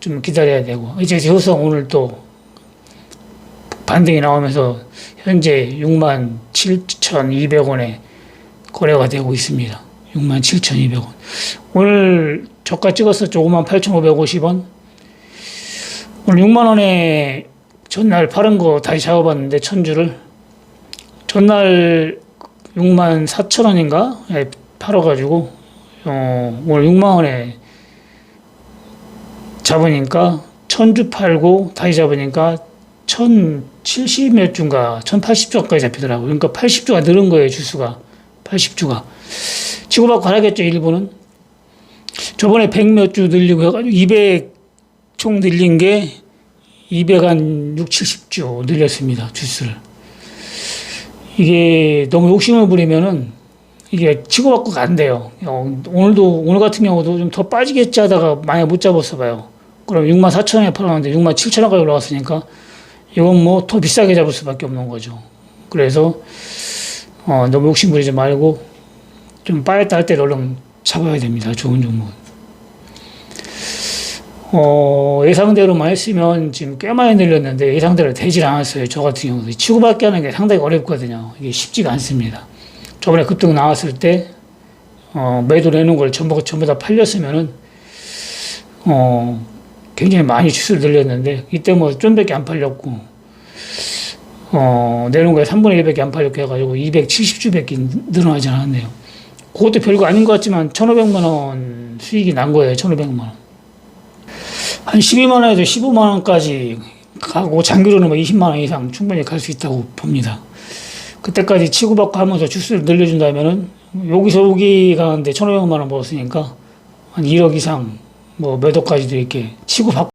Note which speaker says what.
Speaker 1: 좀 기다려야 되고 이제 효성 오늘 또 반등이 나오면서 현재 6만 7,200원에 거래가 되고 있습니다. 6만 7,200원. 오늘 저가 찍었었죠. 5만 8,550원. 오늘 6만 원에 전날 팔은 거 다시 잡아봤는데 천주를 전날 6만 4천 원인가 에 팔아가지고 어, 오늘 6만 원에 잡으니까 천주 팔고 다시 잡으니까 1070몇 주인가 1080주까지 잡히더라고요. 그러니까 80주가 늘은 거예요 주수가 80주가 치고받고 하겠죠 일부는 저번에 100몇 주 늘리고 해가지고 200 총 늘린 게 200 한 6, 70주 늘렸습니다 주수를 이게 너무 욕심을 부리면은 이게 치고받고가 안 돼요. 어, 오늘도 오늘 같은 경우도 좀 더 빠지겠지 하다가 만약 못 잡았어 봐요. 그럼 6만 4천 원에 팔았는데 6만 7천 원까지 올라왔으니까 이건 뭐 더 비싸게 잡을 수밖에 없는 거죠. 그래서 어, 너무 욕심 부리지 말고 좀 빠졌다 할 때 얼른 잡아야 됩니다. 좋은 종목. 어, 예상대로만 했으면 지금 꽤 많이 늘렸는데 예상대로 되질 않았어요. 저 같은 경우도. 치고받기 하는 게 상당히 어렵거든요. 이게 쉽지가 않습니다. 저번에 급등 나왔을 때, 어, 매도를 해놓은 걸 전부, 전부 다 팔렸으면은, 어, 굉장히 많이 주수를 늘렸는데, 이때 뭐 좀밖에 안 팔렸고, 어, 내놓은 거에 3분의 1밖에 안 팔렸고 해가지고 270주밖에 늘어나지 않았네요. 그것도 별거 아닌 것 같지만 1,500만 원 수익이 난 거예요. 1,500만 원. 한 12만 원에서 15만 원까지 가고 장기로는 뭐 20만 원 이상 충분히 갈 수 있다고 봅니다. 그때까지 치고받고 하면서 주수를 늘려준다면은 여기서 여기 가는데 1,500만 원 벌었으니까 한 1억 이상 뭐 몇 억까지도 이렇게 치고받고